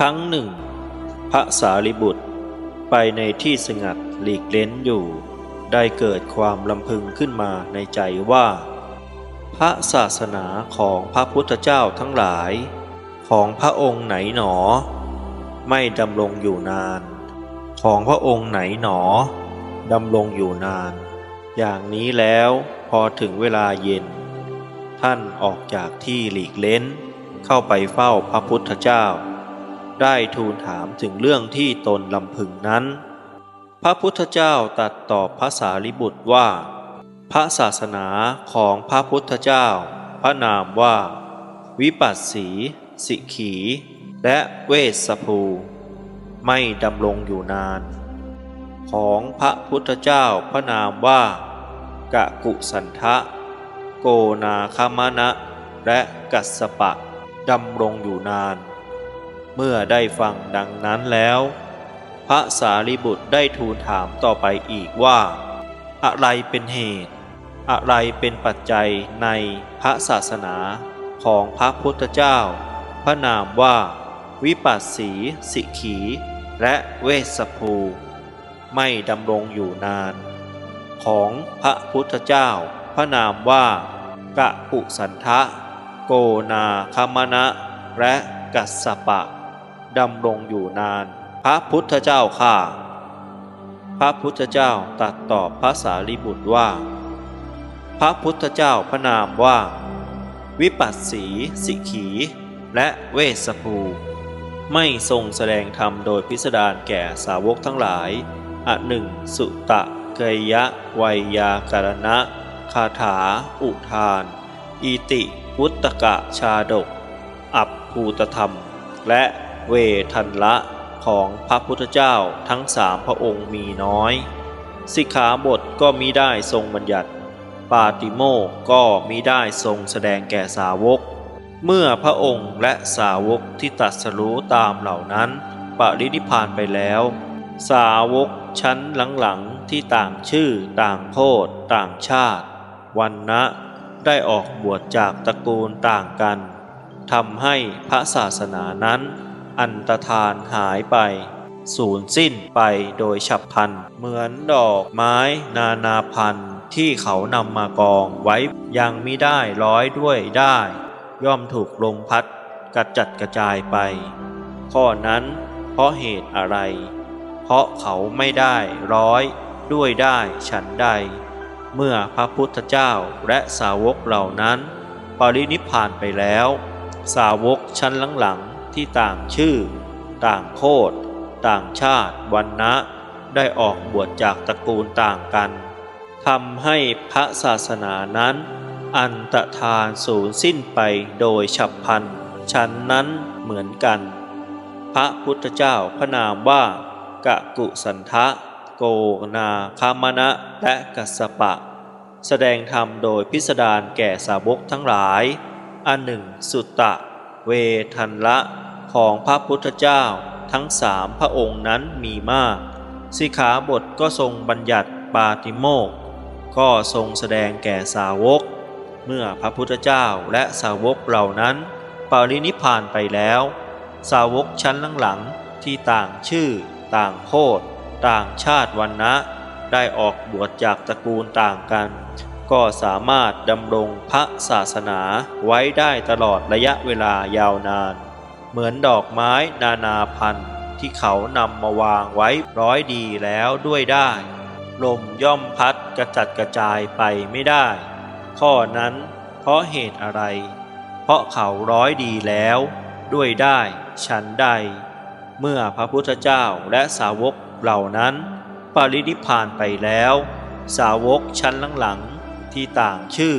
ครั้งหนึ่ง พระสารีบุตรไปในที่สงัดหลีกเล้นอยู่ ได้เกิดความลำพึงขึ้นมาในใจว่า พระศาสนาของพระพุทธเจ้าทั้งหลาย ของพระองค์ไหนหนอ ไม่ดำรงอยู่นาน ของพระองค์ไหนหนอดำรงอยู่นาน อย่างนี้แล้วพอถึงเวลาเย็น ท่านออกจากที่หลีกเล้น เข้าไปเฝ้าพระพุทธเจ้า ได้ทูลถามถึงเรื่องที่ตนลำพึงนั้น พระพุทธเจ้าตรัสตอบพระสารีบุตรว่า พระศาสนาของพระพุทธเจ้า พระนามว่า วิปัสสี สิกขี และเวสสภู ไม่ดำรงอยู่นาน ของพระพุทธเจ้าพระนามว่ากะกุสันทะ โกนาคามนะและกัสสปะดำรงอยู่นาน เมื่อได้ฟังดังนั้นแล้ว พระสารีบุตรได้ทูลถามต่อไปอีกว่า อะไรเป็นเหตุ อะไรเป็นปัจจัยในพระศาสนาของพระพุทธเจ้า พระนามว่า วิปัสสีสิกขี และเวสภู ไม่ดำรงอยู่นาน ของพระพุทธเจ้า พระนามว่ากะปุสันทะ โกนาคามนะและกัสสปะ ดำรงอยู่นาน พระพุทธเจ้าข้าพระพุทธเจ้าตรัสตอบพระสารีบุตรว่า พระพุทธเจ้าพระนามว่า วิปัสสีสิกขี และเวสภูไม่ทรงแสดงธรรมโดยพิสดารแก่สาวกทั้งหลายอันหนึ่งสุตะเกยยะวัยยาการณะ คาถา อุทานอีติวุตกะชาดก อับภูตธรรม และ เวทันละของพระพุทธเจ้าทั้งสามพระองค์มีน้อย สิกขาบทก็มิได้ทรงบัญญัติ ปาติโมกก็มิได้ทรงแสดงแก่สาวก เมื่อพระองค์และสาวกที่ตรัสรู้ตามเหล่านั้นปรินิพานไปแล้ว สาวกชั้นหลังๆที่ต่างชื่อต่างโพธต่างชาติ วันนะได้ออกบวชจากตระกูลต่างกันทำให้พระศาสนานั้น อันตรธานหายไป สูญสิ้นไปโดยฉับพลัน เหมือนดอกไม้นานาพันธุ์ที่เขานำมากองไว้ยังมิได้ร้อยด้วยได้ ย่อมถูกลมพัดกระจัดกระจายไป ข้อนั้นเพราะเหตุอะไร เพราะเขาไม่ได้ร้อยด้วยได้ฉันใด เมื่อพระพุทธเจ้าและสาวกเหล่านั้น ปรินิพพานไปแล้ว สาวกชั้นหลังๆ ที่ต่างชื่อ ต่างโคดต่างชาติวันนะได้ออกบวชจากตระกูลต่างกันทำให้พระศาสนานั้น อันตรธานสูญสิ้นไปโดยฉับพลันฉันนั้นเหมือนกัน พระพุทธเจ้าพระนามว่ากะกุสันทะ โกนาคามนะและกัสปะ แสดงธรรมโดยพิสดารแก่สาวกทั้งหลาย อันหนึ่งสุตตะ เวทันละ ของพระพุทธเจ้าทั้งสามพระองค์นั้นมีมาก สิขาบทก็ทรงบัญญัติปาติโมกข์ก็ทรงแสดงแก่สาวก เมื่อพระพุทธเจ้าและสาวกเหล่านั้นปรินิพานไปแล้ว สาวกชั้นหลังๆที่ต่างชื่อ ต่างโคดต่างชาติวันนะได้ออกบวชจากตระกูลต่างกัน ก็สามารถดำรงพระศาสนาไว้ได้ตลอดระยะเวลายาวนาน เหมือนดอกไม้นานาพันธุ์ที่เขานำมาวางไว้ร้อยดีแล้วด้วยได้ ลมย่อมพัดกระจัดกระจายไปไม่ได้ ข้อนั้นเพราะเหตุอะไร เพราะเขาร้อยดีแล้วด้วยได้ฉันใด เมื่อพระพุทธเจ้าและสาวกเหล่านั้น ปรินิพพานไปแล้ว สาวกชั้นหลังๆที่ต่างชื่อ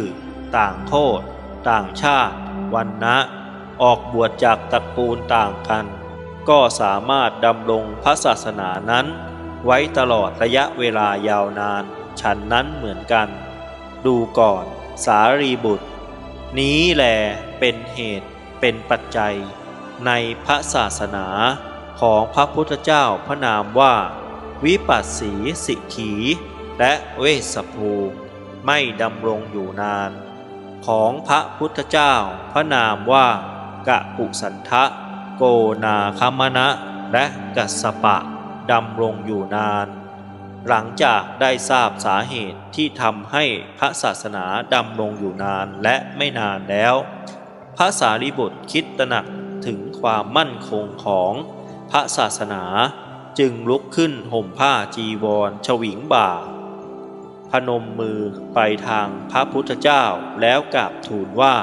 ต่างโทษต่างชาติวันนะ ออกบวชจากตระกูลต่างกัน ก็สามารถดำรงพระศาสนานั้น ไว้ตลอดระยะเวลายาวนาน ฉันนั้นเหมือนกัน ดูก่อนสารีบุตร นี้แหลเป็นเหตุเป็นปัจจัย ในพระศาสนาของพระพุทธเจ้าพระนามว่า วิปัสสีสิกขี และเวสสภูไม่ดำรงอยู่นาน ของพระพุทธเจ้าพระนามว่า กะปุสันทะ โกนาคมณะ และกัสสปะดำรงอยู่นาน หลังจากได้ทราบสาเหตุที่ทำให้พระศาสนาดำรงอยู่นานและไม่นานแล้ว พระสารีบุตรคิดตระหนักถึงความมั่นคงของพระศาสนาจึงลุกขึ้นห่มผ้าจีวรฉวิงบ่า พนมมือไปทางพระพุทธเจ้าแล้วกราบทูลว่า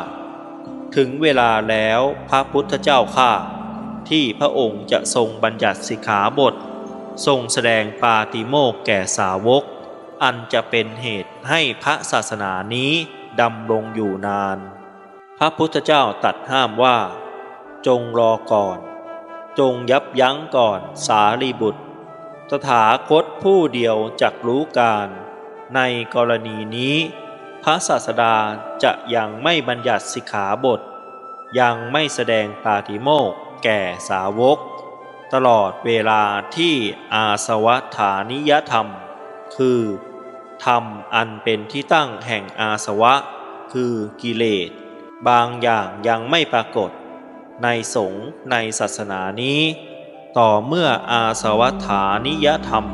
ถึงเวลาแล้วพระพุทธเจ้าข้าที่พระองค์จะทรงบัญญัติสิกขาบท ทรงแสดงปาติโมกแก่สาวก อันจะเป็นเหตุให้พระศาสนานี้ดำรงอยู่นาน พระพุทธเจ้าตัดห้ามว่า จงรอก่อน จงยับยั้งก่อนสารีบุตรตถาคตผู้เดียวจักรู้การ ในกรณีนี้ พระศาสดาจะยังไม่บัญญัติสิกขาบท ยังไม่แสดงปาติโมกข์แก่สาวก ตลอดเวลาที่อาสวัฐานิยธรรม คือธรรมอันเป็นที่ตั้งแห่งอาสวะ คือกิเลส บางอย่างยังไม่ปรากฏ ในสงฆ์ในศาสนานี้ ต่อเมื่ออาสวัฐานิยธรรม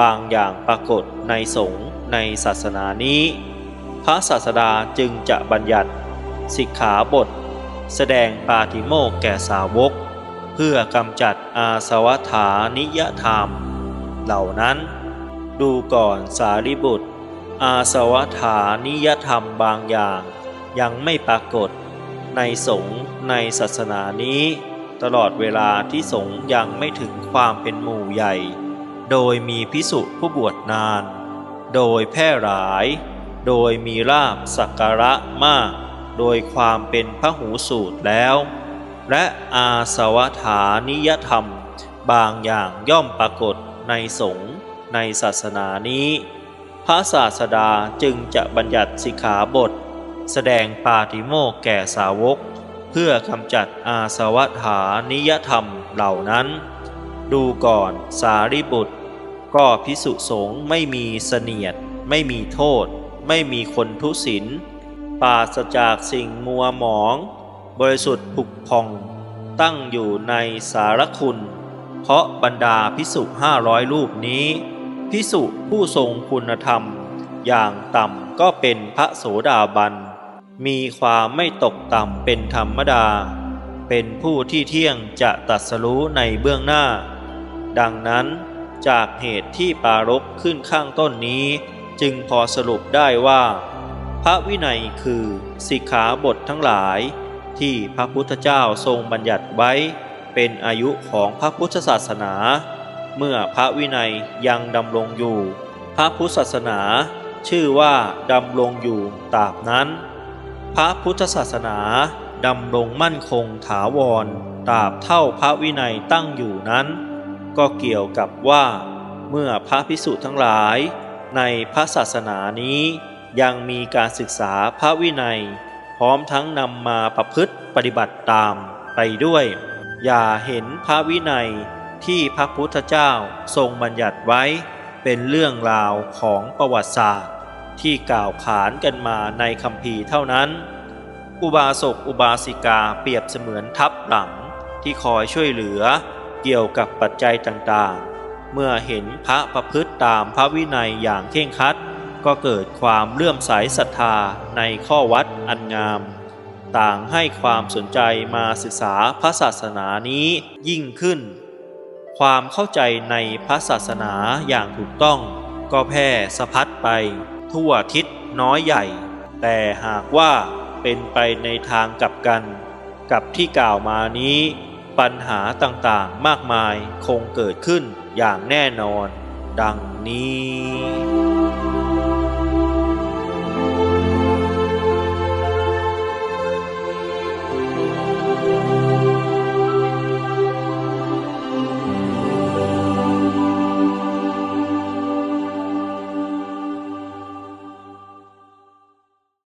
บางอย่างปรากฏในสงฆ์ในศาสนานี้ พระศาสดาจึงจะบัญญัติ สิกขาบท แสดงปาติโมกแก่สาวก เพื่อกำจัดอาสวัฐานิยธรรม เหล่านั้น ดูก่อนสารีบุตร อาสวัฐานิยธรรมบางอย่าง ยังไม่ปรากฏ ในสงฆ์ในศาสนานี้ ตลอดเวลาที่สงฆ์ยังไม่ถึงความเป็นหมู่ใหญ่ โดยมีพิสุผู้บวชนาน โดยแพร่หลาย โดยมีลาบสักการะมาก โดยความเป็นพระหูสูตรแล้ว และอาสวัฐานิยธรรม บางอย่างย่อมปรากฏในสงฆ์ในศาสนานี้ พระศาสดาจึงจะบัญญัติสิกขาบท แสดงปาติโมกข์แก่สาวก เพื่อกำจัดอาสวัฐานิยธรรมเหล่านั้น ดูก่อนสารีบุตร ก็พิสุสงฆ์ไม่มีเสนียดไม่มีโทษ ไม่มีคนทุศิลปราศจากสิ่งมัวหมอง บริสุทธิ์ผุกพอง ตั้งอยู่ในสารคุณ เพราะบรรดาพิสุห้าร้อยรูปนี้พิสุผู้ทรงคุณธรรม อย่างต่ำก็เป็นพระโสดาบัน มีความไม่ตกต่ำเป็นธรรมดา เป็นผู้ที่เที่ยงจะตรัสรู้ในเบื้องหน้า ดังนั้นจากเหตุที่ปารกขึ้นข้างต้นนี้ จึงพอสรุปได้ว่า พระวินัยคือสิกขาบททั้งหลาย ที่พระพุทธเจ้าทรงบัญญัติไว้ เป็นอายุของพระพุทธศาสนา เมื่อพระวินัยยังดำรงอยู่ พระพุทธศาสนา ชื่อว่าดำรงอยู่ตราบนั้น พระพุทธศาสนาดำรงมั่นคงถาวรตราบเท่าพระวินัยตั้งอยู่นั้น ก็เกี่ยวกับว่า เมื่อพระพิสุทั้งหลาย ในพระศาสนานี้ ยังมีการศึกษาพระวินัย พร้อมทั้งนำมาประพฤติปฏิบัติตามไปด้วย อย่าเห็นพระวินัยที่พระพุทธเจ้าทรงบัญญัติไว้เป็นเรื่องราวของประวัติศาสตร์ ที่กล่าวขานกันมาในคัมภีเท่านั้น อุบาสกอุบาสิกาเปรียบเสมือนทัพหลังที่คอยช่วยเหลือเกี่ยวกับปัจจัยต่างๆ เมื่อเห็นพระประพฤติตามพระวินัยอย่างเคร่งครัด ก็เกิดความเลื่อมใสศรัทธาในข้อวัดอันงาม ต่างให้ความสนใจมาศึกษาพระศาสนานี้ยิ่งขึ้น ความเข้าใจในพระศาสนาอย่างถูกต้อง ก็แพร่สะพัดไป ทั่วทิศน้อยใหญ่ แต่หากว่าเป็นไปในทางกลับกัน กับที่กล่าวมานี้ ปัญหาต่างๆ มากมายคงเกิดขึ้นอย่างแน่นอน ดังนี้